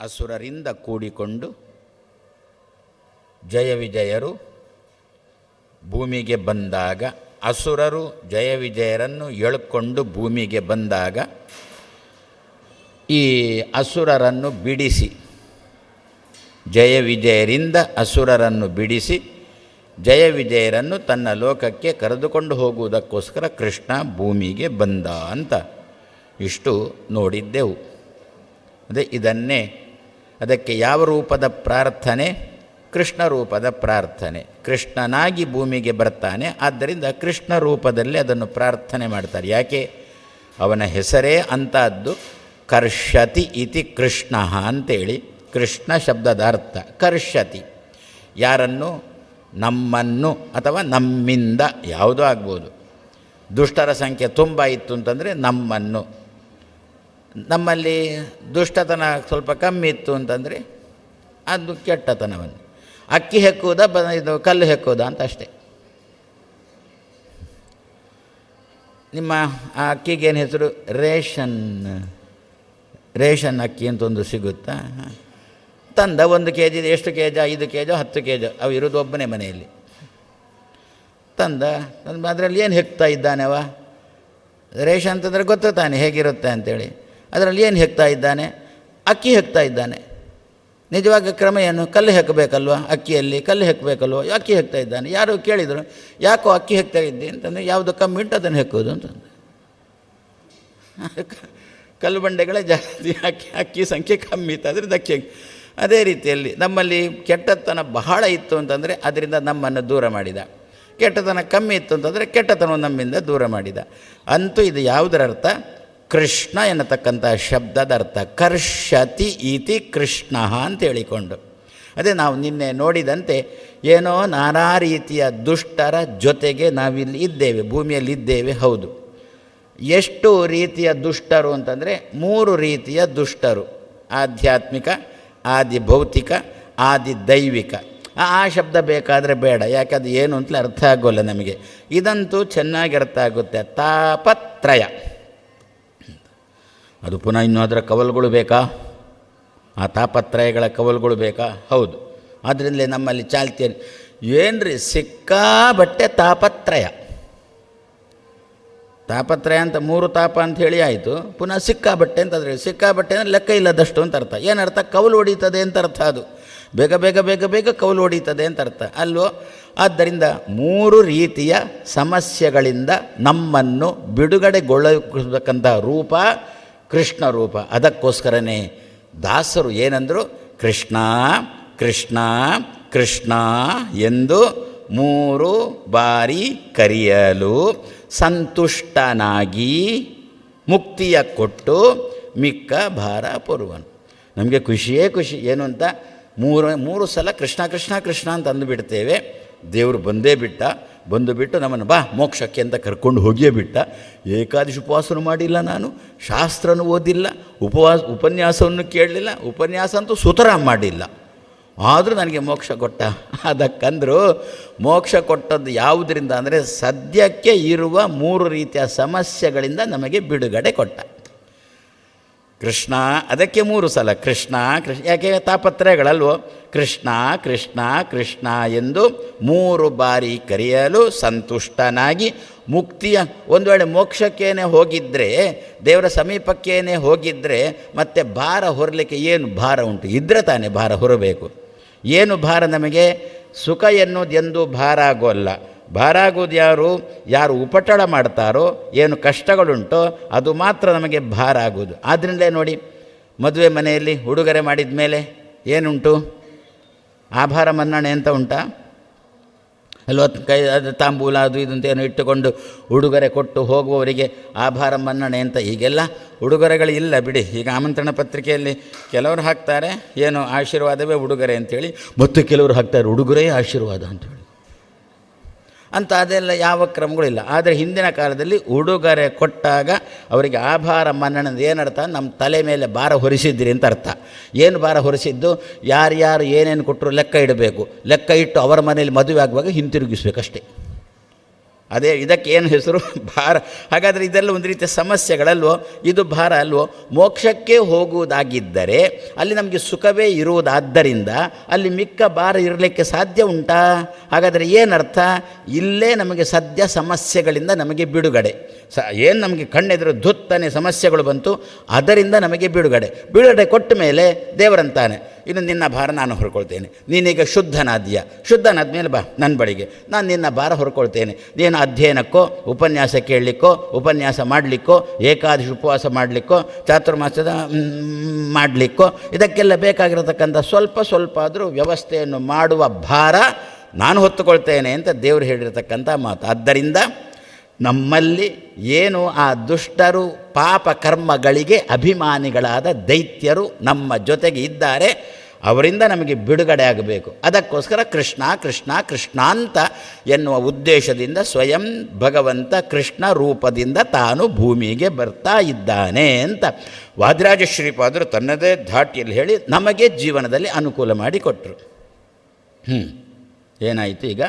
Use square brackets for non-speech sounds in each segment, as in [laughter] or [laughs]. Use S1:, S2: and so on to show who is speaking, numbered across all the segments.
S1: ಅಸುರರಿಂದ ಕೂಡಿಕೊಂಡು ಜಯ ವಿಜಯರು ಭೂಮಿಗೆ ಬಂದಾಗ, ಅಸುರರು ಜಯ ವಿಜಯರನ್ನು ಎಳ್ಕೊಂಡು ಭೂಮಿಗೆ ಬಂದಾಗ ಈ ಅಸುರರನ್ನು ಬಿಡಿಸಿ, ಜಯ ವಿಜಯರಿಂದ ಅಸುರರನ್ನು ಬಿಡಿಸಿ, ಜಯ ವಿಜಯರನ್ನು ತನ್ನ ಲೋಕಕ್ಕೆ ಕರೆದುಕೊಂಡು ಹೋಗುವುದಕ್ಕೋಸ್ಕರ ಕೃಷ್ಣ ಭೂಮಿಗೆ ಬಂದ ಅಂತ ಇಷ್ಟು ನೋಡಿದ್ದೆವು. ಅದೇ ಇದನ್ನೇ ಅದಕ್ಕೆ ಯಾವ ರೂಪದ ಪ್ರಾರ್ಥನೆ? ಕೃಷ್ಣ ರೂಪದ ಪ್ರಾರ್ಥನೆ. ಕೃಷ್ಣನಾಗಿ ಭೂಮಿಗೆ ಬರ್ತಾನೆ, ಆದ್ದರಿಂದ ಕೃಷ್ಣ ರೂಪದಲ್ಲಿ ಅದನ್ನು ಪ್ರಾರ್ಥನೆ ಮಾಡ್ತಾರೆ. ಯಾಕೆ? ಅವನ ಹೆಸರೇ ಅಂಥದ್ದು, ಕರ್ಷತಿ ಇತಿ ಕೃಷ್ಣ ಅಂತೇಳಿ ಕೃಷ್ಣ ಶಬ್ದದ ಅರ್ಥ. ಕರ್ಷತಿ. ಯಾರನ್ನು? ನಮ್ಮನ್ನು, ಅಥವಾ ನಮ್ಮಿಂದ. ಯಾವುದೂ ಆಗ್ಬೋದು. ದುಷ್ಟರ ಸಂಖ್ಯೆ ತುಂಬ ಇತ್ತು ಅಂತಂದರೆ ನಮ್ಮನ್ನು. ನಮ್ಮಲ್ಲಿ ದುಷ್ಟತನ ಸ್ವಲ್ಪ ಕಮ್ಮಿ ಇತ್ತು ಅಂತಂದರೆ ಅದು ಕೆಟ್ಟತನವನ್ನು. ಅಕ್ಕಿ ಹೆಕ್ಕುವುದ, ಬ ಇದು ಕಲ್ಲು ಹೆಕ್ಕುವುದ ಅಂತ ಅಷ್ಟೇ. ನಿಮ್ಮ ಆ ಅಕ್ಕಿಗೇನು ಹೆಸರು? ರೇಷನ್. ರೇಷನ್ ಅಕ್ಕಿ ಅಂತ ಒಂದು ಸಿಗುತ್ತಾ. ತಂದ ಒಂದು ಕೆ ಜಿ ಎಷ್ಟು ಕೆ ಜಿ ಐದು ಕೆ ಜಿ ಹತ್ತು ಕೆ ಜಿ ಅವು ಇರೋದು ಒಬ್ಬನೇ ಮನೆಯಲ್ಲಿ. ತಂದ ಅದರಲ್ಲಿ ಏನು ಹೆಕ್ತಾ ಇದ್ದಾನೆವ ರೇಷನ್ ಅಂತಂದರೆ ಗೊತ್ತು ತಾನೆ, ಹೇಗಿರುತ್ತೆ ಅಂತೇಳಿ. ಅದರಲ್ಲಿ ಏನು ಹೆಕ್ತಾ ಇದ್ದಾನೆ? ಅಕ್ಕಿ ಹೆಕ್ತಾ ಇದ್ದಾನೆ. ನಿಜವಾಗ ಕ್ರಮ ಏನು ಕಲ್ಲು ಹೆಕ್ಕಬೇಕಲ್ವ ಅಕ್ಕಿಯಲ್ಲಿ ಕಲ್ಲು ಹೆಕ್ಕಬೇಕಲ್ವ ಅಕ್ಕಿ ಹೆಕ್ತಾ ಇದ್ದಾನೆ. ಯಾರು ಕೇಳಿದರು, ಯಾಕೋ ಅಕ್ಕಿ ಹೆಕ್ತಾ ಇದ್ದೆ? ಅಂತಂದರೆ, ಯಾವುದು ಕಮ್ಮಿ ಉಂಟು, ಅದನ್ನು ಹೆಕ್ಕೋದು ಅಂತಂದು [laughs] ಕಲ್ಲು ಬಂಡೆಗಳ ಜಾಸ್ತಿ. ಅಕ್ಕಿ ಅಕ್ಕಿ ಸಂಖ್ಯೆ ಕಮ್ಮಿ ಇತ್ತು, ಅದರಿಂದ ಅಕ್ಕಿ ಅದೇ ರೀತಿಯಲ್ಲಿ ನಮ್ಮಲ್ಲಿ ಕೆಟ್ಟತನ ಬಹಳ ಇತ್ತು ಅಂತಂದರೆ, ಅದರಿಂದ ನಮ್ಮನ್ನು ದೂರ ಮಾಡಿದ. ಕೆಟ್ಟತನ ಕಮ್ಮಿ ಇತ್ತು ಅಂತಂದರೆ ಕೆಟ್ಟತನವನ್ನು ನಮ್ಮಿಂದ ದೂರ ಮಾಡಿದ. ಅಂತೂ ಇದು ಯಾವುದರ ಅರ್ಥ? ಕೃಷ್ಣ ಎನ್ನತಕ್ಕಂಥ ಶಬ್ದದ ಅರ್ಥ ಕರ್ಷತಿ ಇತಿ ಕೃಷ್ಣ ಅಂತ ಹೇಳಿಕೊಂಡು. ಅದೇ ನಾವು ನಿನ್ನೆ ನೋಡಿದಂತೆ ಏನೋ ನಾನಾ ರೀತಿಯ ದುಷ್ಟರ ಜೊತೆಗೆ ನಾವಿಲ್ಲಿ ಇದ್ದೇವೆ, ಭೂಮಿಯಲ್ಲಿ ಇದ್ದೇವೆ, ಹೌದು. ಎಷ್ಟು ರೀತಿಯ ದುಷ್ಟರು ಅಂತಂದರೆ ಮೂರು ರೀತಿಯ ದುಷ್ಟರು. ಆಧ್ಯಾತ್ಮಿಕ, ಆದಿ ಭೌತಿಕ, ಆದಿ ದೈವಿಕ. ಆ ಶಬ್ದ ಬೇಕಾದರೆ ಬೇಡ, ಯಾಕೆ ಅದು ಏನು ಅಂತಲೇ ಅರ್ಥ ಆಗೋಲ್ಲ ನಮಗೆ. ಇದಂತೂ ಚೆನ್ನಾಗಿ ಅರ್ಥ ಆಗುತ್ತೆ. ತಾಪತ್ರಯ. ಅದು ಪುನಃ ಇನ್ನೂ ಅದರ ಕವಲುಗಳು ಬೇಕಾ? ಆ ತಾಪತ್ರಯಗಳ ಕವಲುಗಳು ಬೇಕಾ? ಹೌದು. ಆದ್ದರಿಂದಲೇ ನಮ್ಮಲ್ಲಿ ಚಾಲ್ತಿಯಲ್ಲಿ ಏನ್ರಿ? ಸಿಕ್ಕಾಬಟ್ಟೆ ತಾಪತ್ರಯ. ತಾಪತ್ರಯ ಅಂತ ಮೂರು ತಾಪ ಅಂತ ಹೇಳಿ ಆಯಿತು. ಪುನಃ ಸಿಕ್ಕಾಬಟ್ಟೆ ಅಂತ ಅದ್ರ ಸಿಕ್ಕಾಬಟ್ಟೆ ಅಂದರೆ ಲೆಕ್ಕ ಇಲ್ಲದಷ್ಟು ಅಂತ ಅರ್ಥ. ಏನರ್ಥ? ಕವಲು ಹೊಡೀತದೆ ಅಂತ ಅರ್ಥ ಅದು. ಬೇಗ ಬೇಗ ಬೇಗ ಬೇಗ ಕವಲು ಹೊಡೀತದೆ ಅಂತ ಅರ್ಥ. ಅಲ್ವೋ ಆದ್ದರಿಂದ ಮೂರು ರೀತಿಯ ಸಮಸ್ಯೆಗಳಿಂದ ನಮ್ಮನ್ನು ಬಿಡುಗಡೆಗೊಳ್ಳಬೇಕಂಥ ರೂಪ ಕೃಷ್ಣ ರೂಪ. ಅದಕ್ಕೋಸ್ಕರನೇ ದಾಸರು ಏನಂದರು ಕೃಷ್ಣ ಕೃಷ್ಣ ಕೃಷ್ಣ ಎಂದು ಮೂರು ಬಾರಿ ಕರೆಯಲು ಸಂತುಷ್ಟನಾಗಿ ಮುಕ್ತಿಯ ಕೊಟ್ಟು ಮಿಕ್ಕ ಭಾರ ಪೊರುವನು. ನಮಗೆ ಖುಷಿಯೇ ಖುಷಿ. ಏನು ಅಂತ ಮೂರು ಮೂರು ಸಲ ಕೃಷ್ಣ ಕೃಷ್ಣ ಕೃಷ್ಣ ಅಂತ ಅಂದುಬಿಡ್ತೇವೆ. ದೇವರು ಬಂದೇ ಬಿಟ್ಟ. ಬಂದು ಬಿಟ್ಟು ನಮ್ಮನ್ನು ಬಾ, ಮೋಕ್ಷಕ್ಕೆ ಅಂತ ಕರ್ಕೊಂಡು ಹೋಗಿಯೇ ಬಿಟ್ಟ. ಏಕಾದಶಿ ಉಪವಾಸನೂ ಮಾಡಿಲ್ಲ ನಾನು, ಶಾಸ್ತ್ರನೂ ಓದಿಲ್ಲ, ಉಪವಾಸ, ಉಪನ್ಯಾಸವನ್ನು ಕೇಳಲಿಲ್ಲ, ಉಪನ್ಯಾಸ ಅಂತೂ ಸುತರ ಮಾಡಿಲ್ಲ. ಆದರೂ ನನಗೆ ಮೋಕ್ಷ ಕೊಟ್ಟ. ಅದಕ್ಕಂದ್ರು ಮೋಕ್ಷ ಕೊಟ್ಟದ್ದು ಯಾವುದರಿಂದ ಅಂದರೆ ಸದ್ಯಕ್ಕೆ ಇರುವ ಮೂರು ರೀತಿಯ ಸಮಸ್ಯೆಗಳಿಂದ ನಮಗೆ ಬಿಡುಗಡೆ ಕೊಟ್ಟ. ಕೃಷ್ಣ, ಅದಕ್ಕೆ ಮೂರು ಸಲ ಕೃಷ್ಣ ಕೃಷ್ಣ, ಯಾಕೆ ತಾಪತ್ರಯಗಳಲ್ವೋ? ಕೃಷ್ಣ ಕೃಷ್ಣ ಕೃಷ್ಣ ಎಂದು ಮೂರು ಬಾರಿ ಕರೆಯಲು ಸಂತುಷ್ಟನಾಗಿ ಮುಕ್ತಿಯ ಒಂದು ವೇಳೆ ಮೋಕ್ಷಕ್ಕೇನೆ ಹೋಗಿದ್ದರೆ ದೇವರ ಸಮೀಪಕ್ಕೇನೆ ಹೋಗಿದ್ದರೆ ಮತ್ತೆ ಭಾರ ಹೊರಲಿಕ್ಕೆ ಏನು ಭಾರ ಉಂಟು? ಇದ್ದರೆ ತಾನೇ ಭಾರ ಹೊರಬೇಕು. ಏನು ಭಾರ ನಮಗೆ? ಸುಖ ಎನ್ನುವುದೆಂದೂ ಭಾರ ಆಗೋಲ್ಲ. ಭಾರ ಆಗೋದು ಯಾರು? ಯಾರು ಉಪಟಳ ಮಾಡ್ತಾರೋ, ಏನು ಕಷ್ಟಗಳುಂಟೋ, ಅದು ಮಾತ್ರ ನಮಗೆ ಭಾರ ಆಗೋದು ಆದ್ದರಿಂದಲೇ ನೋಡಿ, ಮದುವೆ ಮನೆಯಲ್ಲಿ ಉಡುಗೊರೆ ಮಾಡಿದ ಮೇಲೆ ಏನುಂಟು? ಆಭಾರ ಮನ್ನಣೆ ಅಂತ ಉಂಟಾ? ಅಲ್ವತ್ತು ಕೈ, ಅದು ತಾಂಬೂಲ, ಅದು ಇದು ಅಂತ ಇಟ್ಟುಕೊಂಡು ಉಡುಗೊರೆ ಕೊಟ್ಟು ಹೋಗುವವರಿಗೆ ಆಭಾರ ಮನ್ನಣೆ ಅಂತ ಈಗೆಲ್ಲ ಉಡುಗೊರೆಗಳು ಇಲ್ಲ ಬಿಡಿ. ಈಗ ಆಮಂತ್ರಣ ಪತ್ರಿಕೆಯಲ್ಲಿ ಕೆಲವರು ಹಾಕ್ತಾರೆ, ಏನು ಆಶೀರ್ವಾದವೇ ಉಡುಗೊರೆ ಅಂತೇಳಿ, ಮತ್ತು ಕೆಲವರು ಹಾಕ್ತಾರೆ ಉಡುಗೊರೆಯೇ ಆಶೀರ್ವಾದ ಅಂತೇಳಿ. ಅಂತ ಅದೆಲ್ಲ ಯಾವ ಕ್ರಮಗಳಿಲ್ಲ. ಆದರೆ ಹಿಂದಿನ ಕಾಲದಲ್ಲಿ ಉಡುಗೊರೆ ಕೊಟ್ಟಾಗ ಅವರಿಗೆ ಆಭಾರ ಮನ್ನಣದ ಏನರ್ಥ? ನಮ್ಮ ತಲೆ ಮೇಲೆ ಭಾರ ಹೊರಿಸಿದ್ರಿ ಅಂತ ಅರ್ಥ. ಏನು ಭಾರ ಹೊರಿಸಿದ್ದು? ಯಾರ್ಯಾರು ಏನೇನು ಕೊಟ್ಟರು ಲೆಕ್ಕ ಇಡಬೇಕು. ಲೆಕ್ಕ ಇಟ್ಟು ಅವರ ಮನೇಲಿ ಮದುವೆ ಆಗುವಾಗ ಹಿಂತಿರುಗಿಸ್ಬೇಕಷ್ಟೇ. ಅದೇ ಇದಕ್ಕೆ ಏನು ಹೆಸರು? [laughs] ಭಾರ. ಹಾಗಾದರೆ ಇದೆಲ್ಲ ಒಂದು ರೀತಿಯ ಸಮಸ್ಯೆಗಳಲ್ವೋ? ಇದು ಭಾರ ಅಲ್ವೋ? ಮೋಕ್ಷಕ್ಕೆ ಹೋಗುವುದಾಗಿದ್ದರೆ ಅಲ್ಲಿ ನಮಗೆ ಸುಖವೇ ಇರುವುದಾದ್ದರಿಂದ ಅಲ್ಲಿ ಮಿಕ್ಕ ಭಾರ ಇರಲಿಕ್ಕೆ ಸಾಧ್ಯ ಉಂಟಾ? ಹಾಗಾದರೆ ಏನರ್ಥ? ಇಲ್ಲೇ ನಮಗೆ ಸದ್ಯ ಸಮಸ್ಯೆಗಳಿಂದ ನಮಗೆ ಬಿಡುಗಡೆ. ಸ, ಏನು ನಮಗೆ ಕಣ್ಣೆದುರು ಧುತ್ತನೆ ಸಮಸ್ಯೆಗಳು ಬಂತು, ಅದರಿಂದ ನಮಗೆ ಬಿಡುಗಡೆ. ಬಿಡುಗಡೆ ಕೊಟ್ಟ ಮೇಲೆ ದೇವರಂತಾನೆ. ಇನ್ನು ನಿನ್ನ ಭಾರ ನಾನು ಹೊರ್ಕೊಳ್ತೇನೆ. ನೀನೀಗ ಶುದ್ಧನಾದ್ಯ. ಶುದ್ಧನಾದ ಮೇಲೆ ಬಾ ನನ್ನ ಬಳಿಗೆ. ನಾನು ನಿನ್ನ ಭಾರ ಹೊರ್ಕೊಳ್ತೇನೆ. ನೀನು ಅಧ್ಯಯನಕ್ಕೋ, ಉಪನ್ಯಾಸ ಕೇಳಲಿಕ್ಕೋ, ಉಪನ್ಯಾಸ ಮಾಡಲಿಕ್ಕೋ, ಏಕಾದಶಿ ಉಪವಾಸ ಮಾಡಲಿಕ್ಕೋ, ಚಾತುರ್ಮಾಸದ ಮಾಡಲಿಕ್ಕೋ, ಇದಕ್ಕೆಲ್ಲ ಬೇಕಾಗಿರತಕ್ಕಂಥ ಸ್ವಲ್ಪ ಸ್ವಲ್ಪ ಆದರೂ ವ್ಯವಸ್ಥೆಯನ್ನು ಮಾಡುವ ಭಾರ ನಾನು ಹೊತ್ತುಕೊಳ್ತೇನೆ ಅಂತ ದೇವರು ಹೇಳಿರತಕ್ಕಂಥ ಮಾತು. ಆದ್ದರಿಂದ ನಮ್ಮಲ್ಲಿ ಏನು ಆ ದುಷ್ಟರು ಪಾಪ ಕರ್ಮಗಳಿಗೆ ಅಭಿಮಾನಿಗಳಾದ ದೈತ್ಯರು ನಮ್ಮ ಜೊತೆಗೆ ಇದ್ದಾರೆ. ಅವರಿಂದ ನಮಗೆ ಬಿಡುಗಡೆ ಆಗಬೇಕು. ಅದಕ್ಕೋಸ್ಕರ ಕೃಷ್ಣ ಕೃಷ್ಣ ಕೃಷ್ಣಾಂತ ಎನ್ನುವ ಉದ್ದೇಶದಿಂದ ಸ್ವಯಂ ಭಗವಂತ ಕೃಷ್ಣ ರೂಪದಿಂದ ತಾನು ಭೂಮಿಗೆ ಬರ್ತಾ ಇದ್ದಾನೆ ಅಂತ ವಾದಿರಾಜ ಶ್ರೀಪಾದರು ತನ್ನದೇ ಧಾಟಿಯಲ್ಲಿ ಹೇಳಿ ನಮಗೆ ಜೀವನದಲ್ಲಿ ಅನುಕೂಲ ಮಾಡಿಕೊಟ್ರು ಹ್ಞೂ ಏನಾಯಿತು ಈಗ?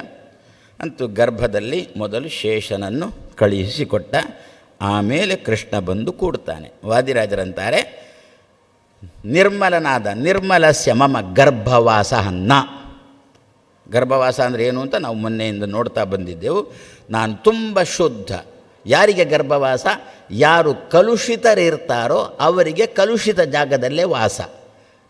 S1: ಅಂತೂ ಗರ್ಭದಲ್ಲಿ ಮೊದಲು ಶೇಷನನ್ನು ಕಳುಹಿಸಿಕೊಟ್ಟ, ಆಮೇಲೆ ಕೃಷ್ಣ ಬಂದು ಕೂಡ್ತಾನೆ. ವಾದಿರಾಜರಂತಾರೆ, ನಿರ್ಮಲನಾದ ನಿರ್ಮಲಸ್ಯ ಮಮ ಗರ್ಭವಾಸ ನ ಗರ್ಭವಾಸ ಅಂದರೆ ಏನು ಅಂತ ನಾವು ಮೊನ್ನೆಯಿಂದ ನೋಡ್ತಾ ಬಂದಿದ್ದೆವು. ನಾನು ತುಂಬ ಶುದ್ಧ. ಯಾರಿಗೆ ಗರ್ಭವಾಸ? ಯಾರು ಕಲುಷಿತರಿರ್ತಾರೋ ಅವರಿಗೆ ಕಲುಷಿತ ಜಾಗದಲ್ಲೇ ವಾಸ.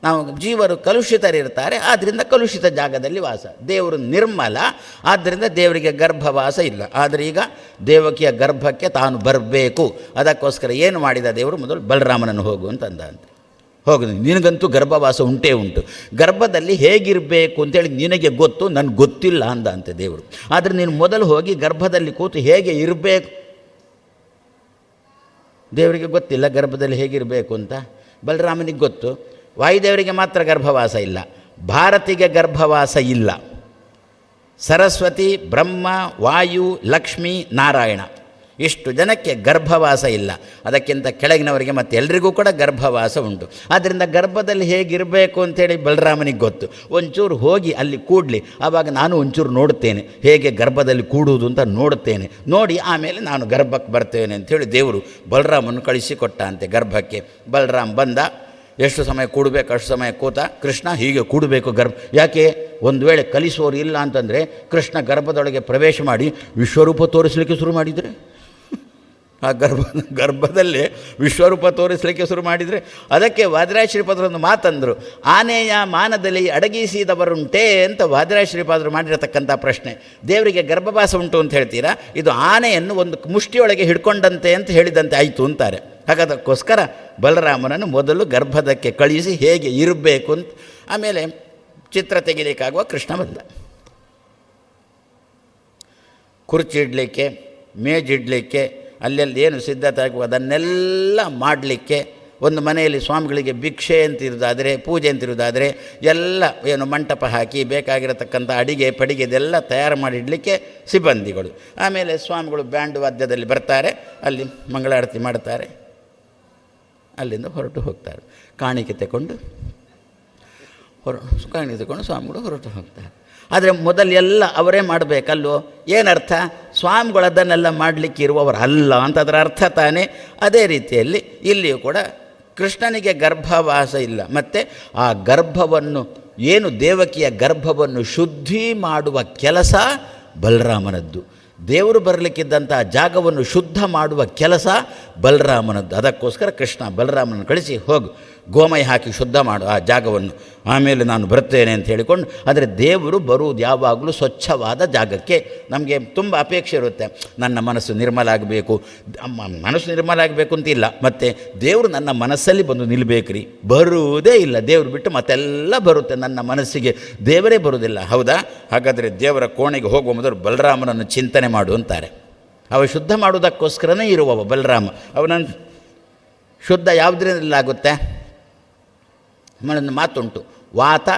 S1: ನಾವು ಜೀವರು ಕಲುಷಿತರಿರ್ತಾರೆ ಆದ್ದರಿಂದ ಕಲುಷಿತ ಜಾಗದಲ್ಲಿ ವಾಸ. ದೇವರು ನಿರ್ಮಲ ಆದ್ದರಿಂದ ದೇವರಿಗೆ ಗರ್ಭವಾಸ ಇಲ್ಲ. ಆದರೆ ಈಗ ದೇವಕಿಯ ಗರ್ಭಕ್ಕೆ ತಾನು ಬರಬೇಕು. ಅದಕ್ಕೋಸ್ಕರ ಏನು ಮಾಡಿದ ದೇವರು? ಮೊದಲು ಬಲರಾಮನನ್ನು ಹೋಗು ಅಂತ ಅಂದ ಅಂತ ಹೋಗು, ನಿನಗಂತೂ ಗರ್ಭವಾಸ ಉಂಟೇ ಉಂಟು. ಗರ್ಭದಲ್ಲಿ ಹೇಗಿರಬೇಕು ಅಂತೇಳಿ ನಿನಗೆ ಗೊತ್ತು, ನನಗೆ ಗೊತ್ತಿಲ್ಲ ಅಂದ ಅಂತೆ ದೇವರು. ಆದರೆ ನೀನು ಮೊದಲು ಹೋಗಿ ಗರ್ಭದಲ್ಲಿ ಕೂತು ಹೇಗೆ ಇರಬೇಕು? ದೇವರಿಗೆ ಗೊತ್ತಿಲ್ಲ ಗರ್ಭದಲ್ಲಿ ಹೇಗಿರಬೇಕು ಅಂತ. ಬಲರಾಮನಿಗೆ ಗೊತ್ತು. ವಾಯುದೇವರಿಗೆ ಮಾತ್ರ ಗರ್ಭವಾಸ ಇಲ್ಲ. ಭಾರತಿಗೆ ಗರ್ಭವಾಸ ಇಲ್ಲ. ಸರಸ್ವತಿ, ಬ್ರಹ್ಮ, ವಾಯು, ಲಕ್ಷ್ಮಿ, ನಾರಾಯಣ. ಇಷ್ಟು ಜನಕ್ಕೆ ಗರ್ಭವಾಸ ಇಲ್ಲ. ಅದಕ್ಕಿಂತ ಕೆಳಗಿನವರಿಗೆ ಮತ್ತೆ ಎಲ್ರಿಗೂ ಕೂಡ ಗರ್ಭವಾಸ ಉಂಟು. ಆದ್ದರಿಂದ ಗರ್ಭದಲ್ಲಿ ಹೇಗಿರಬೇಕು ಅಂತೇಳಿ ಬಲರಾಮನಿಗೆ ಗೊತ್ತು. ಒಂಚೂರು ಹೋಗಿ ಅಲ್ಲಿ ಕೂಡಲಿ. ಆವಾಗ ನಾನು ಒಂಚೂರು ನೋಡುತ್ತೇನೆ. ಹೇಗೆ ಗರ್ಭದಲ್ಲಿ ಕೂಡುವುದು ಅಂತ ನೋಡುತ್ತೇನೆ. ನೋಡಿ ಆಮೇಲೆ ನಾನು ಗರ್ಭಕ್ಕೆ ಬರ್ತೇನೆ ಅಂಥೇಳಿ ದೇವರು ಬಲರಾಮನ್ನು ಕಳಿಸಿಕೊಟ್ಟ ಅಂತೆ ಗರ್ಭಕ್ಕೆ. ಬಲರಾಮ್ ಬಂದ. ಎಷ್ಟು ಸಮಯ ಕೂಡಬೇಕು, ಅಷ್ಟು ಸಮಯ ಕೂತ ಕೃಷ್ಣ ಹೀಗೆ ಕೂಡಬೇಕು ಗರ್ಭ. ಯಾಕೆ? ಒಂದು ವೇಳೆ ಕಲಿಸೋರು ಇಲ್ಲ ಅಂತಂದರೆ ಕೃಷ್ಣ ಗರ್ಭದೊಳಗೆ ಪ್ರವೇಶ ಮಾಡಿ ವಿಶ್ವರೂಪ ತೋರಿಸಲಿಕ್ಕೆ ಶುರು ಮಾಡಿದರೆ. ಆ ಗರ್ಭ, ಗರ್ಭದಲ್ಲಿ ವಿಶ್ವರೂಪ ತೋರಿಸಲಿಕ್ಕೆ ಶುರು ಮಾಡಿದರೆ. ಅದಕ್ಕೆ ವಾದ್ರಾಶ್ರೀಪಾದರೊಂದು ಮಾತಂದರು, ಆನೆಯ ಮಾನದಲ್ಲಿ ಅಡಗಿಸಿದವರುಂಟೇ ಅಂತ ವಾದ್ರಾಶ್ರೀಪಾದರು ಮಾಡಿರತಕ್ಕಂಥ ಪ್ರಶ್ನೆ. ದೇವರಿಗೆ ಗರ್ಭವಾಸ ಉಂಟು ಅಂತ ಹೇಳ್ತೀರಾ? ಇದು ಆನೆಯನ್ನು ಒಂದು ಮುಷ್ಟಿಯೊಳಗೆ ಹಿಡ್ಕೊಂಡಂತೆ ಅಂತ ಹೇಳಿದಂತೆ ಆಯಿತು ಅಂತಾರೆ. ಹಾಗಾದಕ್ಕೋಸ್ಕರ ಬಲರಾಮನನ್ನು ಮೊದಲು ಗರ್ಭದಕ್ಕೆ ಕಳಿಸಿ ಹೇಗೆ ಇರಬೇಕು ಅಂತ ಆಮೇಲೆ ಚಿತ್ರ ತೆಗಿಲಿಕ್ಕಾಗುವ ಕೃಷ್ಣ ಬಂದ. ಕುರ್ಚಿ ಇಡಲಿಕ್ಕೆ ಮೇಜಿಡಲಿಕ್ಕೆ, ಅಲ್ಲೆಲ್ಲಿ ಏನು ಸಿದ್ಧತೆ ಆಗುವ ಅದನ್ನೆಲ್ಲ ಮಾಡಲಿಕ್ಕೆ ಒಂದು ಮನೆಯಲ್ಲಿ ಸ್ವಾಮಿಗಳಿಗೆ ಭಿಕ್ಷೆ ಅಂತಿರೋದಾದರೆ ಪೂಜೆ ಅಂತಿರೋದಾದರೆ ಎಲ್ಲ ಏನು ಮಂಟಪ ಹಾಕಿ ಬೇಕಾಗಿರತಕ್ಕಂಥ ಅಡಿಗೆ ಪಡಿಗೆ ಇದೆಲ್ಲ ತಯಾರು ಮಾಡಿಡಲಿಕ್ಕೆ ಸಿಬ್ಬಂದಿಗಳು. ಆಮೇಲೆ ಸ್ವಾಮಿಗಳು ಬ್ಯಾಂಡ್ ವಾದ್ಯದಲ್ಲಿ ಬರ್ತಾರೆ, ಅಲ್ಲಿ ಮಂಗಳಾರತಿ ಮಾಡ್ತಾರೆ. ಅಲ್ಲಿಂದ ಹೊರಟು ಹೋಗ್ತಾರೆ. ಕಾಣಿಕೆ ತಗೊಂಡು ಹೊರ ಕಾಣಿಕೆ ತಗೊಂಡು ಸ್ವಾಮಿಗಳು ಹೊರಟು ಹೋಗ್ತಾರೆ. ಆದರೆ ಮೊದಲೆಲ್ಲ ಅವರೇ ಮಾಡಬೇಕಲ್ವೋ? ಏನರ್ಥ? ಸ್ವಾಮಿಗಳು ಅದನ್ನೆಲ್ಲ ಮಾಡಲಿಕ್ಕೆ ಇರುವವರು ಅಲ್ಲ ಅಂತ ಅದರ ಅರ್ಥ ತಾನೇ? ಅದೇ ರೀತಿಯಲ್ಲಿ ಇಲ್ಲಿಯೂ ಕೂಡ ಕೃಷ್ಣನಿಗೆ ಗರ್ಭವಾಸ ಇಲ್ಲ. ಮತ್ತು ಆ ಗರ್ಭವನ್ನು, ಏನು ದೇವಕಿಯ ಗರ್ಭವನ್ನು ಶುದ್ಧಿ ಮಾಡುವ ಕೆಲಸ ಬಲರಾಮನದ್ದು. ದೇವರು ಬರಲಿಕ್ಕಿದ್ದಂಥ ಜಾಗವನ್ನು ಶುದ್ಧ ಮಾಡುವ ಕೆಲಸ ಬಲರಾಮನದ್ದು. ಅದಕ್ಕೋಸ್ಕರ ಕೃಷ್ಣ ಬಲರಾಮನ ಕಳಿಸಿ ಹೋಗು. ಗೋಮಯ ಹಾಕಿ ಶುದ್ಧ ಮಾಡು ಆ ಜಾಗವನ್ನು. ಆಮೇಲೆ ನಾನು ಬರ್ತೇನೆ ಅಂತ ಹೇಳಿಕೊಂಡು, ಆದರೆ ದೇವರು ಬರುವುದು ಯಾವಾಗಲೂ ಸ್ವಚ್ಛವಾದ ಜಾಗಕ್ಕೆ ನಮಗೆ ತುಂಬ ಅಪೇಕ್ಷೆ ಇರುತ್ತೆ. ನನ್ನ ಮನಸ್ಸು ನಿರ್ಮಲ ಆಗಬೇಕು. ಮನಸ್ಸು ನಿರ್ಮಲ ಆಗಬೇಕು ಅಂತಿಲ್ಲ ಮತ್ತು ದೇವರು ನನ್ನ ಮನಸ್ಸಲ್ಲಿ ಬಂದು ನಿಲ್ಲಬೇಕ್ರಿ ಬರುವುದೇ ಇಲ್ಲ. ದೇವರು ಬಿಟ್ಟು ಮತ್ತೆಲ್ಲ ಬರುತ್ತೆ ನನ್ನ ಮನಸ್ಸಿಗೆ. ದೇವರೇ ಬರುವುದಿಲ್ಲ. ಹೌದಾ? ಹಾಗಾದರೆ ದೇವರ ಕೋಣೆಗೆ ಹೋಗುವ ಮೊದಲು ಬಲರಾಮನನ್ನು ಚಿಂತನೆ ಮಾಡು ಅಂತಾರೆ. ಅವ ಶುದ್ಧ ಮಾಡುವುದಕ್ಕೋಸ್ಕರನೇ ಇರುವವ ಬಲರಾಮ. ಅವನನ್ನು ಶುದ್ಧ ಯಾವುದ್ರಿಂದಲಾಗುತ್ತೆ? ಮಾತುಂಟು. ವಾತ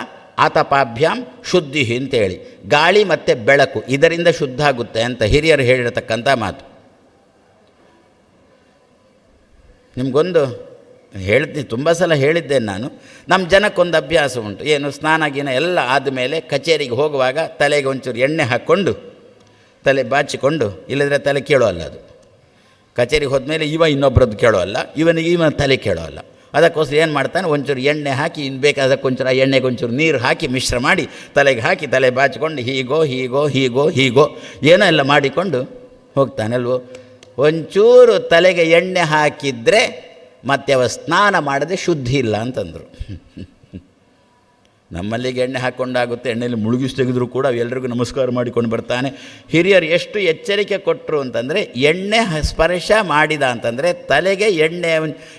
S1: ಆತಪಾಭ್ಯಾಂ ಶುದ್ಧಿ ಅಂತೇಳಿ. ಗಾಳಿ ಮತ್ತು ಬೆಳಕು ಇದರಿಂದ ಶುದ್ಧ ಆಗುತ್ತೆ ಅಂತ ಹಿರಿಯರು ಹೇಳಿರತಕ್ಕಂಥ ಮಾತು. ನಿಮಗೊಂದು ಹೇಳ್ತೀನಿ, ತುಂಬ ಸಲ ಹೇಳಿದ್ದೇನೆ ನಾನು. ನಮ್ಮ ಜನಕ್ಕೊಂದು ಅಭ್ಯಾಸ ಉಂಟು. ಏನು, ಸ್ನಾನ ಗೀನ ಎಲ್ಲ ಆದಮೇಲೆ ಕಚೇರಿಗೆ ಹೋಗುವಾಗ ತಲೆಗೆ ಒಂಚೂರು ಎಣ್ಣೆ ಹಾಕ್ಕೊಂಡು, ತಲೆ ಬಾಚಿಕೊಂಡು, ಇಲ್ಲದ್ರೆ ತಲೆ ಕೇಳೋಲ್ಲ ಅದು. ಕಚೇರಿಗೆ ಹೋದ್ಮೇಲೆ ಇವ ಇನ್ನೊಬ್ಬರದ್ದು ಕೇಳೋಲ್ಲ, ಇವನಿಗೆ ಇವನ ತಲೆ ಕೇಳೋಲ್ಲ. ಅದಕ್ಕೋಸ್ಕರ ಏನು ಮಾಡ್ತಾನೆ? ಒಂಚೂರು ಎಣ್ಣೆ ಹಾಕಿ ಇನ್ನು ಬೇಕಾದಕ್ಕೆ ಒಂಚೂರು ಆ ಎಣ್ಣೆಗೆ ಒಂಚೂರು ನೀರು ಹಾಕಿ, ಮಿಶ್ರ ಮಾಡಿ ತಲೆಗೆ ಹಾಕಿ, ತಲೆ ಬಾಚಿಕೊಂಡು ಹೀಗೋ ಹೀಗೋ ಹೀಗೋ ಹೀಗೋ ಏನೋ ಎಲ್ಲ ಮಾಡಿಕೊಂಡು ಹೋಗ್ತಾನೆ ಅಲ್ವೋ ಒಂಚೂರು ತಲೆಗೆ ಎಣ್ಣೆ ಹಾಕಿದರೆ ಮತ್ತೆ ಅವ ಸ್ನಾನ ಮಾಡದೆ ಶುದ್ಧಿ ಇಲ್ಲ ಅಂತಂದರು. ನಮ್ಮಲ್ಲಿಗೆ ಎಣ್ಣೆ ಹಾಕ್ಕೊಂಡಾಗುತ್ತೆ ಎಣ್ಣೆಯಲ್ಲಿ ಮುಳುಗಿಸಿ ತೆಗೆದರೂ ಕೂಡ ಎಲ್ಲರಿಗೂ ನಮಸ್ಕಾರ ಮಾಡಿಕೊಂಡು ಬರ್ತಾನೆ. ಹಿರಿಯರು ಎಷ್ಟು ಎಚ್ಚರಿಕೆ ಕೊಟ್ಟರು ಅಂತಂದರೆ, ಎಣ್ಣೆ ಸ್ಪರ್ಶ ಮಾಡಿದ ಅಂತಂದರೆ ತಲೆಗೆ ಎಣ್ಣೆ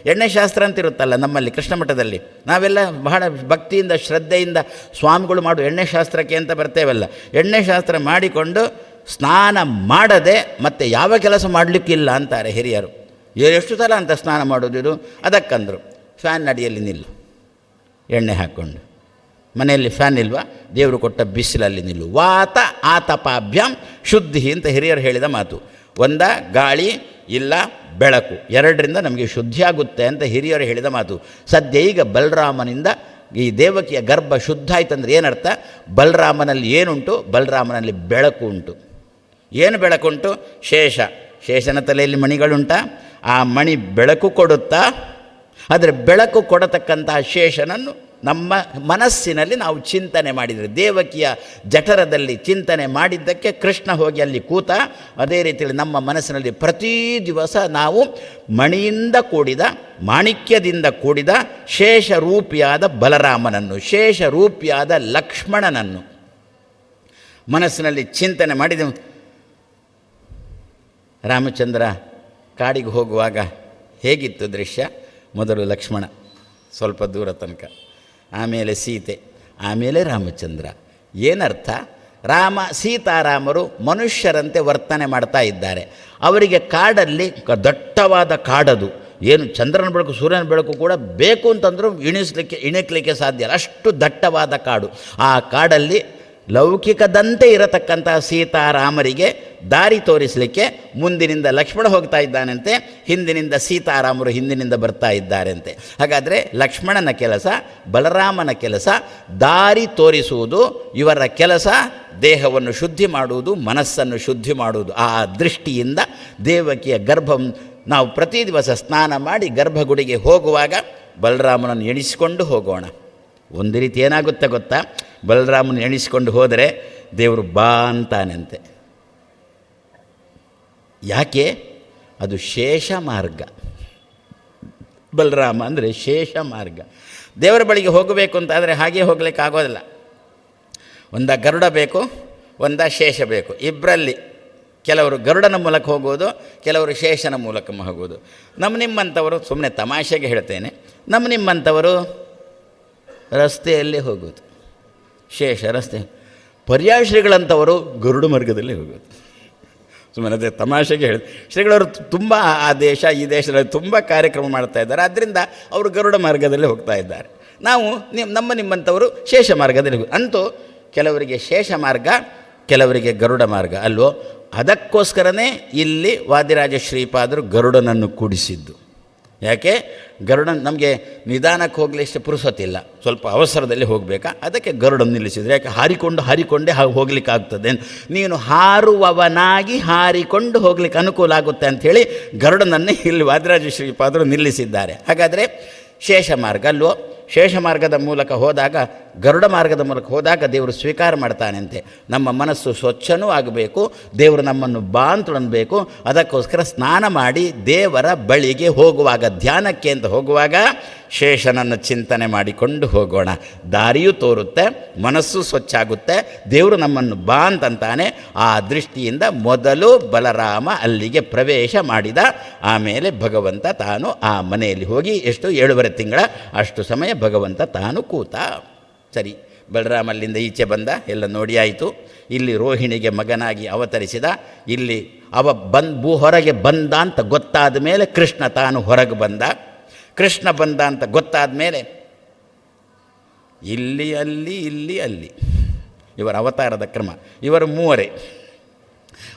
S1: ಎಣ್ಣೆ ಶಾಸ್ತ್ರ ಅಂತ ಇರುತ್ತಲ್ಲ ನಮ್ಮಲ್ಲಿ ಕೃಷ್ಣ ಮಠದಲ್ಲಿ. ನಾವೆಲ್ಲ ಬಹಳ ಭಕ್ತಿಯಿಂದ, ಶ್ರದ್ಧೆಯಿಂದ ಸ್ವಾಮಿಗಳು ಮಾಡು ಎಣ್ಣೆ ಶಾಸ್ತ್ರಕ್ಕೆ ಅಂತ ಬರ್ತೇವಲ್ಲ. ಎಣ್ಣೆ ಶಾಸ್ತ್ರ ಮಾಡಿಕೊಂಡು ಸ್ನಾನ ಮಾಡದೆ ಮತ್ತೆ ಯಾವ ಕೆಲಸ ಮಾಡಲಿಕ್ಕಿಲ್ಲ ಅಂತಾರೆ ಹಿರಿಯರು. ಎಷ್ಟು ಸಲ ಅಂತ ಸ್ನಾನ ಮಾಡೋದು ಇದು? ಅದಕ್ಕಂದರು, ಫ್ಯಾನ್ ಅಡಿಯಲ್ಲಿ ನಿಲ್ಲು, ಎಣ್ಣೆ ಹಾಕ್ಕೊಂಡು ಮನೆಯಲ್ಲಿ ಫ್ಯಾನ್ ಇಲ್ವಾ? ದೇವರು ಕೊಟ್ಟ ಬಿಸಿಲಲ್ಲಿ ನಿಲ್ಲು. ವಾತ ಆತಪಾಭ್ಯಂ ಶುದ್ಧಿ ಅಂತ ಹಿರಿಯರು ಹೇಳಿದ ಮಾತು. ಒಂದ, ಗಾಳಿ, ಇಲ್ಲ, ಬೆಳಕು. ಎರಡರಿಂದ ನಮಗೆ ಶುದ್ಧಿಯಾಗುತ್ತೆ ಅಂತ ಹಿರಿಯರು ಹೇಳಿದ ಮಾತು. ಸದ್ಯ ಈಗ ಬಲರಾಮನಿಂದ ಈ ದೇವಕಿಯ ಗರ್ಭ ಶುದ್ಧ ಆಯ್ತಂದ್ರೆ ಏನರ್ಥ? ಬಲರಾಮನಲ್ಲಿ ಏನುಂಟು? ಬಲರಾಮನಲ್ಲಿ ಬೆಳಕು ಉಂಟು. ಏನು ಬೆಳಕುಂಟು? ಶೇಷ. ಶೇಷನ ತಲೆಯಲ್ಲಿ ಮಣಿಗಳುಂಟ? ಆ ಮಣಿ ಬೆಳಕು ಕೊಡುತ್ತಾ? ಆದರೆ ಬೆಳಕು ಕೊಡತಕ್ಕಂತಹ ಶೇಷನನ್ನು ನಮ್ಮ ಮನಸ್ಸಿನಲ್ಲಿ ನಾವು ಚಿಂತನೆ ಮಾಡಿದರೆ, ದೇವಕಿಯ ಜಠರದಲ್ಲಿ ಚಿಂತನೆ ಮಾಡಿದ್ದಕ್ಕೆ ಕೃಷ್ಣ ಹೋಗಿ ಅಲ್ಲಿ ಕೂತ, ಅದೇ ರೀತಿಯಲ್ಲಿ ನಮ್ಮ ಮನಸ್ಸಿನಲ್ಲಿ ಪ್ರತಿ ದಿವಸ ನಾವು ಮಣಿಯಿಂದ ಕೂಡಿದ, ಮಾಣಿಕ್ಯದಿಂದ ಕೂಡಿದ ಶೇಷರೂಪಿಯಾದ ಬಲರಾಮನನ್ನು, ಶೇಷರೂಪಿಯಾದ ಲಕ್ಷ್ಮಣನನ್ನು ಮನಸ್ಸಿನಲ್ಲಿ ಚಿಂತನೆ ಮಾಡಿದ. ರಾಮಚಂದ್ರ ಕಾಡಿಗೆ ಹೋಗುವಾಗ ಹೇಗಿತ್ತು ದೃಶ್ಯ? ಮೊದಲು ಲಕ್ಷ್ಮಣ ಸ್ವಲ್ಪ ದೂರ ತನಕ. ಆಮೇಲೆ ಸೀತೆ, ಆಮೇಲೆ ರಾಮಚಂದ್ರ. ಏನರ್ಥ? ರಾಮ, ಸೀತಾರಾಮರು ಮನುಷ್ಯರಂತೆ ವರ್ತನೆ ಮಾಡ್ತಾ ಇದ್ದಾರೆ. ಅವರಿಗೆ ಕಾಡಲ್ಲಿ ದಟ್ಟವಾದ ಕಾಡದು. ಏನು ಚಂದ್ರನ ಬೆಳಕು, ಸೂರ್ಯನ ಬೆಳಕು ಕೂಡ ಬೇಕು ಅಂತಂದರೂ ಇಣಿಸ್ಲಿಕ್ಕೆ, ಇಣಕ್ಲಿಕ್ಕೆ ಸಾಧ್ಯ ಅಷ್ಟು ದಟ್ಟವಾದ ಕಾಡು. ಆ ಕಾಡಲ್ಲಿ ಲೌಕಿಕದಂತೆ ಇರತಕ್ಕಂತಹ ಸೀತಾರಾಮರಿಗೆ ದಾರಿ ತೋರಿಸಲಿಕ್ಕೆ ಮುಂದಿನಿಂದ ಲಕ್ಷ್ಮಣ ಹೋಗ್ತಾ ಇದ್ದಾನಂತೆ, ಹಿಂದಿನಿಂದ ಸೀತಾರಾಮರು ಹಿಂದಿನಿಂದ ಬರ್ತಾ ಇದ್ದಾರಂತೆ. ಹಾಗಾದರೆ ಲಕ್ಷ್ಮಣನ ಕೆಲಸ, ಬಲರಾಮನ ಕೆಲಸ, ದಾರಿ ತೋರಿಸುವುದು, ಇವರ ಕೆಲಸ, ದೇಹವನ್ನು ಶುದ್ಧಿ ಮಾಡುವುದು, ಮನಸ್ಸನ್ನು ಶುದ್ಧಿ ಮಾಡುವುದು. ಆ ದೃಷ್ಟಿಯಿಂದ ದೇವಕಿಯ ಗರ್ಭಂ ನಾವು ಪ್ರತಿ ದಿವಸ ಸ್ನಾನ ಮಾಡಿ ಗರ್ಭಗುಡಿಗೆ ಹೋಗುವಾಗ ಬಲರಾಮನನ್ನು ಎಣಿಸಿಕೊಂಡು ಹೋಗೋಣ. ಒಂದು ರೀತಿ ಏನಾಗುತ್ತೆ ಗೊತ್ತಾ? ಬಲರಾಮನ ಎಣಿಸಿಕೊಂಡು ಹೋದರೆ ದೇವರು ಬಾ ಅಂತಾನಂತೆ. ಯಾಕೆ? ಅದು ಶೇಷ ಮಾರ್ಗ. ಬಲರಾಮ ಅಂದರೆ ಶೇಷ ಮಾರ್ಗ. ದೇವರ ಬಳಿಗೆ ಹೋಗಬೇಕು ಅಂತಾದರೆ ಹಾಗೆ ಹೋಗ್ಲಿಕ್ಕೆ ಆಗೋದಿಲ್ಲ. ಒಂದ ಗರುಡ ಬೇಕು, ಒಂದ ಶೇಷ ಬೇಕು. ಇಬ್ಬರಲ್ಲಿ ಕೆಲವರು ಗರುಡನ ಮೂಲಕ ಹೋಗೋದು, ಕೆಲವರು ಶೇಷನ ಮೂಲಕ ಹೋಗೋದು. ನಮ್ಮ ನಿಮ್ಮಂಥವರು ಸುಮ್ಮನೆ ತಮಾಷೆಗೆ ಹೇಳ್ತೇನೆ. ನಮ್ಮ ನಿಮ್ಮಂಥವರು ರಸ್ತೆಯಲ್ಲೇ ಹೋಗೋದು. ಶೇಷ ರಸ್ತೆ. ಪರ್ಯಾಯ ಶ್ರೀಗಳಂಥವರು ಗರುಡು ಮಾರ್ಗದಲ್ಲಿ ಹೋಗೋದು ಸುಮ್ಮನೆ ಅದೇ ತಮಾಷೆಗೆ ಹೇಳಿ ಶ್ರೀಗಳವರು ತುಂಬ ಆ ದೇಶ, ಈ ದೇಶದಲ್ಲಿ ತುಂಬ ಕಾರ್ಯಕ್ರಮ ಮಾಡ್ತಾ ಇದ್ದಾರೆ. ಆದ್ದರಿಂದ ಅವರು ಗರುಡ ಮಾರ್ಗದಲ್ಲಿ ಹೋಗ್ತಾ ಇದ್ದಾರೆ. ನಾವು ನಿಮ್ಮ ನಮ್ಮ ನಿಮ್ಮಂಥವರು ಶೇಷ ಮಾರ್ಗದಲ್ಲಿ ಹೋಗಿ, ಅಂತೂ ಕೆಲವರಿಗೆ ಶೇಷ ಮಾರ್ಗ, ಕೆಲವರಿಗೆ ಗರುಡ ಮಾರ್ಗ ಅಲ್ವೋ? ಅದಕ್ಕೋಸ್ಕರನೇ ಇಲ್ಲಿ ವಾದಿರಾಜ ಶ್ರೀಪಾದರು ಗರುಡನನ್ನು ಕೂಡಿಸಿದ್ದು. ಯಾಕೆ? ಗರುಡನ್ ನಮಗೆ ನಿಧಾನಕ್ಕೆ ಹೋಗಲಿಷ್ಟು ಪುರುಸೊತ್ತಿಲ್ಲ. ಸ್ವಲ್ಪ ಅವಸರದಲ್ಲಿ ಹೋಗಬೇಕಾ? ಅದಕ್ಕೆ ಗರುಡನ್ನು ನಿಲ್ಲಿಸಿದರೆ. ಯಾಕೆ? ಹಾರಿಕೊಂಡು ಹಾರಿಕೊಂಡೇ ಹೋಗ್ಲಿಕ್ಕಾಗ್ತದೆ ನೀನು ಹಾರುವವನಾಗಿ ಹಾರಿಕೊಂಡು ಹೋಗ್ಲಿಕ್ಕೆ ಅನುಕೂಲ ಆಗುತ್ತೆ ಅಂಥೇಳಿ ಗರುಡನನ್ನೇ ಇಲ್ಲಿ ವಾದ್ರಾಜ ಶ್ರೀಪಾದರು ನಿಲ್ಲಿಸಿದ್ದಾರೆ. ಹಾಗಾದರೆ ಶೇಷ ಮಾರ್ಗ ಅಲ್ವೋ ಶೇಷ ಮಾರ್ಗದ ಮೂಲಕ ಹೋದಾಗ ಗರುಡ ಮಾರ್ಗದ ಮೂಲಕ ಹೋದಾಗ ದೇವರು ಸ್ವೀಕಾರ ಮಾಡ್ತಾನಂತೆ. ನಮ್ಮ ಮನಸ್ಸು ಸ್ವಚ್ಛನೂ ಆಗಬೇಕು, ದೇವರು ನಮ್ಮನ್ನು ಬಾ ಅದಕ್ಕೋಸ್ಕರ ಸ್ನಾನ ಮಾಡಿ ದೇವರ ಬಳಿಗೆ ಹೋಗುವಾಗ, ಧ್ಯಾನಕ್ಕೆ ಅಂತ ಹೋಗುವಾಗ ಶೇಷನನ್ನು ಚಿಂತನೆ ಮಾಡಿಕೊಂಡು ಹೋಗೋಣ. ದಾರಿಯೂ ತೋರುತ್ತೆ, ಮನಸ್ಸು ಸ್ವಚ್ಛ ಆಗುತ್ತೆ, ದೇವರು ನಮ್ಮನ್ನು ಬಾ ಅಂತಂತಾನೆ ಆ ದೃಷ್ಟಿಯಿಂದ ಮೊದಲು ಬಲರಾಮ ಅಲ್ಲಿಗೆ ಪ್ರವೇಶ ಮಾಡಿದ, ಆಮೇಲೆ ಭಗವಂತ ತಾನು ಆ ಮನೆಯಲ್ಲಿ ಹೋಗಿ, ಎಷ್ಟು ಏಳುವರೆ ತಿಂಗಳ, ಅಷ್ಟು ಸಮಯ ಭಗವಂತ ತಾನು ಕೂತ. ಸರಿ, ಬಲರಾಮ ಅಲ್ಲಿಂದ ಈಚೆ ಬಂದ, ಎಲ್ಲ ನೋಡಿ ಆಯಿತು. ಇಲ್ಲಿ ರೋಹಿಣಿಗೆ ಮಗನಾಗಿ ಅವತರಿಸಿದ, ಇಲ್ಲಿ ಅವ ಬಂದ್, ಭೂ ಹೊರಗೆ ಬಂದ ಅಂತ ಗೊತ್ತಾದ ಮೇಲೆ ಕೃಷ್ಣ ತಾನು ಹೊರಗೆ ಬಂದ. ಕೃಷ್ಣ ಬಂದ ಅಂತ ಗೊತ್ತಾದ ಮೇಲೆ, ಇಲ್ಲಿ, ಅಲ್ಲಿ ಇಲ್ಲಿ, ಅಲ್ಲಿ. ಇವರ ಅವತಾರದ ಕ್ರಮ. ಇವರು ಮೂವರೇ.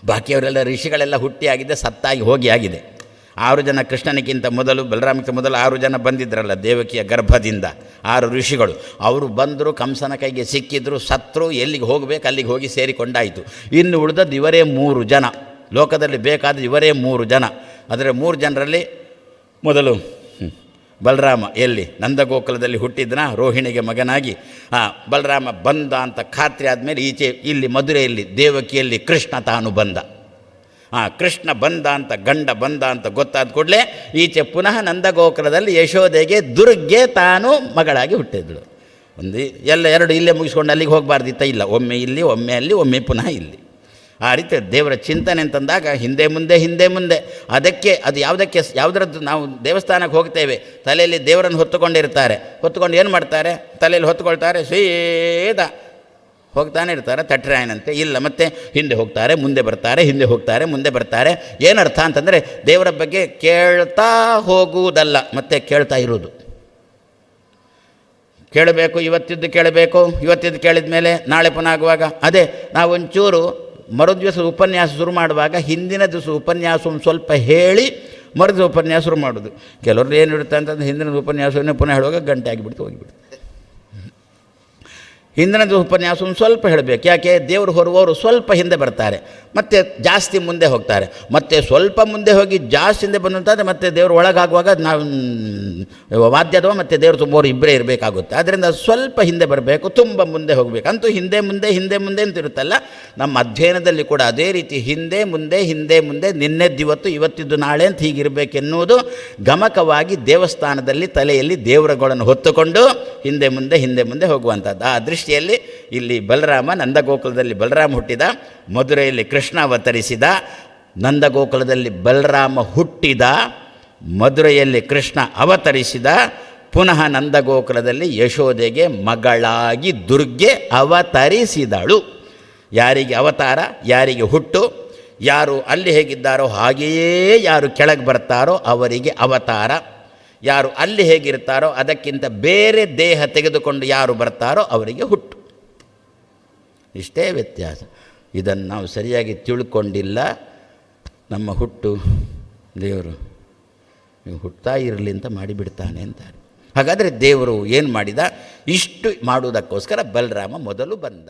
S1: ಬಾಕಿಯವರೆಲ್ಲ ಋಷಿಗಳೆಲ್ಲ ಹುಟ್ಟಿಯಾಗಿದೆ ಸತ್ತಾಗಿ ಹೋಗಿ ಆಗಿದೆ. ಆರು ಜನ ಕೃಷ್ಣನಿಗಿಂತ ಮೊದಲು, ಬಲರಾಮಕ್ಕಿಂತ ಮೊದಲು ಆರು ಜನ ಬಂದಿದ್ರಲ್ಲ ದೇವಕಿಯ ಗರ್ಭದಿಂದ, ಆರು ಋಷಿಗಳು. ಅವರು ಬಂದರು, ಕಂಸನ ಕೈಗೆ ಸಿಕ್ಕಿದ್ರು, ಸತ್ರು ಎಲ್ಲಿಗೆ ಹೋಗಬೇಕು, ಅಲ್ಲಿಗೆ ಹೋಗಿ ಸೇರಿಕೊಂಡಾಯಿತು. ಇನ್ನು ಉಳಿದದ್ದು ಇವರೇ ಮೂರು ಜನ. ಲೋಕದಲ್ಲಿ ಬೇಕಾದ ಇವರೇ ಮೂರು ಜನ. ಆದರೆ ಮೂರು ಜನರಲ್ಲಿ ಮೊದಲು ಬಲರಾಮ ಎಲ್ಲಿ? ನಂದಗೋಕುಲದಲ್ಲಿ ಹುಟ್ಟಿದ್ನ ರೋಹಿಣಿಗೆ ಮಗನಾಗಿ. ಹಾಂ ಬಲರಾಮ ಬಂದ ಅಂತ ಖಾತ್ರಿ ಆದಮೇಲೆ ಈಚೆ ಇಲ್ಲಿ ಮಧುರೆಯಲ್ಲಿ ದೇವಕಿಯಲ್ಲಿ ಕೃಷ್ಣ ತಾನು ಬಂದ. ಹಾಂ ಕೃಷ್ಣ ಬಂದ ಅಂತ, ಗಂಡ ಬಂದ ಅಂತ ಗೊತ್ತಾದ ಕೂಡಲೇ ಈಚೆ ಪುನಃ ನಂದಗೋಕುಲದಲ್ಲಿ ಯಶೋದೆಗೆ ದುರ್ಗೆ ತಾನು ಮಗಳಾಗಿ ಹುಟ್ಟಿದ್ಳು. ಒಂದು ಎಲ್ಲ ಎರಡು ಇಲ್ಲೇ ಮುಗಿಸ್ಕೊಂಡು ಅಲ್ಲಿಗೆ ಹೋಗಬಾರ್ದಿತ್ತ ಇಲ್ಲ. ಒಮ್ಮೆ ಇಲ್ಲಿ, ಒಮ್ಮೆ ಅಲ್ಲಿ, ಒಮ್ಮೆ ಪುನಃ ಇಲ್ಲಿ. ಆ ರೀತಿ ದೇವರ ಚಿಂತನೆ ಅಂತಂದಾಗ ಹಿಂದೆ ಮುಂದೆ ಹಿಂದೆ ಮುಂದೆ. ಅದಕ್ಕೆ, ಅದು ಯಾವುದಕ್ಕೆ, ಯಾವುದರದ್ದು ನಾವು ದೇವಸ್ಥಾನಕ್ಕೆ ಹೋಗ್ತೇವೆ, ತಲೆಯಲ್ಲಿ ದೇವರನ್ನು ಹೊತ್ತುಕೊಂಡಿರ್ತಾರೆ. ಹೊತ್ತುಕೊಂಡು ಏನು ಮಾಡ್ತಾರೆ? ತಲೆಯಲ್ಲಿ ಹೊತ್ಕೊಳ್ತಾರೆ, ಸೀದಾ ಹೋಗ್ತಾನೆ ಇರ್ತಾರೆ ತಟ್ರಾಯನಂತೆ ಇಲ್ಲ, ಮತ್ತೆ ಹಿಂದೆ ಹೋಗ್ತಾರೆ, ಮುಂದೆ ಬರ್ತಾರೆ, ಹಿಂದೆ ಹೋಗ್ತಾರೆ, ಮುಂದೆ ಬರ್ತಾರೆ. ಏನರ್ಥ ಅಂತಂದರೆ ದೇವರ ಬಗ್ಗೆ ಕೇಳ್ತಾ ಹೋಗುವುದಲ್ಲ, ಮತ್ತೆ ಕೇಳ್ತಾ ಇರೋದು ಕೇಳಬೇಕು, ಇವತ್ತಿದ್ದು ಕೇಳಬೇಕು, ಇವತ್ತಿದ್ದು ಕೇಳಿದ ಮೇಲೆ ನಾಳೆ ಪುನಃ ಆಗುವಾಗ. ಅದೇ ನಾವು ಒಂಚೂರು ಮರುದಿವಸ ಉಪನ್ಯಾಸ ಶುರು ಮಾಡುವಾಗ, ಹಿಂದಿನ ದಿವಸ ಉಪನ್ಯಾಸ ಸ್ವಲ್ಪ ಹೇಳಿ ಮರುದಿವಸ ಉಪನ್ಯಾಸ ಶುರು ಮಾಡೋದು ಕೆಲವರು ಏನು ಇಡುತ್ತೆ ಅಂತಂದ್ರೆ ಹಿಂದಿನ ಉಪನ್ಯಾಸವನ್ನೇ ಪುನಃ ಹೇಳುವಾಗ ಗಂಟೆ ಆಗಿಬಿಡ್ತು, ಹೋಗಿಬಿಡ್ತು. ಹಿಂದಿನ ಉಪನ್ಯಾಸವನ್ನು ಸ್ವಲ್ಪ ಹೇಳಬೇಕು. ಯಾಕೆ? ದೇವರು ಹೊರುವವರು ಸ್ವಲ್ಪ ಹಿಂದೆ ಬರ್ತಾರೆ. ಮತ್ತು ಜಾಸ್ತಿ ಮುಂದೆ ಹೋಗ್ತಾರೆ. ಮತ್ತು ಸ್ವಲ್ಪ ಮುಂದೆ ಹೋಗಿ ಜಾಸ್ತಿ ಹಿಂದೆ ಬಂದಂತಾದರೆ ಮತ್ತೆ ದೇವರು ಒಳಗಾಗುವಾಗ ನಾವು ವಾದ್ಯದವ ಮತ್ತು ದೇವರು ತುಂಬವರು ಇಬ್ಬರೇ ಇರಬೇಕಾಗುತ್ತೆ. ಆದ್ದರಿಂದ ಸ್ವಲ್ಪ ಹಿಂದೆ ಬರಬೇಕು, ತುಂಬ ಮುಂದೆ ಹೋಗಬೇಕು. ಅಂತೂ ಹಿಂದೆ ಮುಂದೆ ಹಿಂದೆ ಮುಂದೆ ಅಂತ ಇರುತ್ತಲ್ಲ, ನಮ್ಮ ಅಧ್ಯಯನದಲ್ಲಿ ಕೂಡ ಅದೇ ರೀತಿ ಹಿಂದೆ ಮುಂದೆ ಹಿಂದೆ ಮುಂದೆ ನಿನ್ನೆದ್ದಿವತ್ತು ಇವತ್ತಿದ್ದು, ನಾಳೆ ಅಂತ ಹೀಗಿರಬೇಕೆನ್ನುವುದು ಗಮಕವಾಗಿ ದೇವಸ್ಥಾನದಲ್ಲಿ ತಲೆಯಲ್ಲಿ ದೇವರುಗಳನ್ನು ಹೊತ್ತುಕೊಂಡು ಹಿಂದೆ ಮುಂದೆ ಹಿಂದೆ ಮುಂದೆ ಹೋಗುವಂಥದ್ದು. ಆ ದೃಷ್ಟಿಯಲ್ಲಿ ಇಲ್ಲಿ ಬಲರಾಮ, ನಂದಗೋಕುಲದಲ್ಲಿ ಬಲರಾಮ ಹುಟ್ಟಿದ, ಮಧುರೆಯಲ್ಲಿ ಕೃಷ್ಣ ಅವತರಿಸಿದ, ನಂದಗೋಕುಲದಲ್ಲಿ ಬಲರಾಮ ಹುಟ್ಟಿದ, ಮಧುರೆಯಲ್ಲಿ ಕೃಷ್ಣ ಅವತರಿಸಿದ, ಪುನಃ ನಂದಗೋಕುಲದಲ್ಲಿ ಯಶೋದೆಗೆ ಮಗಳಾಗಿ ದುರ್ಗೆ ಅವತರಿಸಿದಳು. ಯಾರಿಗೆ ಅವತಾರ, ಯಾರಿಗೆ ಹುಟ್ಟು, ಯಾರು ಅಲ್ಲಿ ಹೇಗಿದ್ದಾರೋ ಹಾಗೆಯೇ ಯಾರು ಕೆಳಗೆ ಬರ್ತಾರೋ ಅವರಿಗೆ ಅವತಾರ. ಯಾರು ಅಲ್ಲಿ ಹೇಗಿರ್ತಾರೋ ಅದಕ್ಕಿಂತ ಬೇರೆ ದೇಹ ತೆಗೆದುಕೊಂಡು ಯಾರು ಬರ್ತಾರೋ ಅವರಿಗೆ ಹುಟ್ಟು. ಇಷ್ಟೇ ವ್ಯತ್ಯಾಸ. ಇದನ್ನು ನಾವು ಸರಿಯಾಗಿ ತಿಳ್ಕೊಂಡಿಲ್ಲ. ನಮ್ಮ ಹುಟ್ಟು, ದೇವರು ನೀವು ಹುಟ್ಟಾ ಇರಲಿ ಅಂತ ಮಾಡಿಬಿಡ್ತಾನೆ ಅಂತಾರೆ. ಹಾಗಾದರೆ ದೇವರು ಏನು ಮಾಡಿದ? ಇಷ್ಟು ಮಾಡುವುದಕ್ಕೋಸ್ಕರ ಬಲರಾಮ ಮೊದಲು ಬಂದ.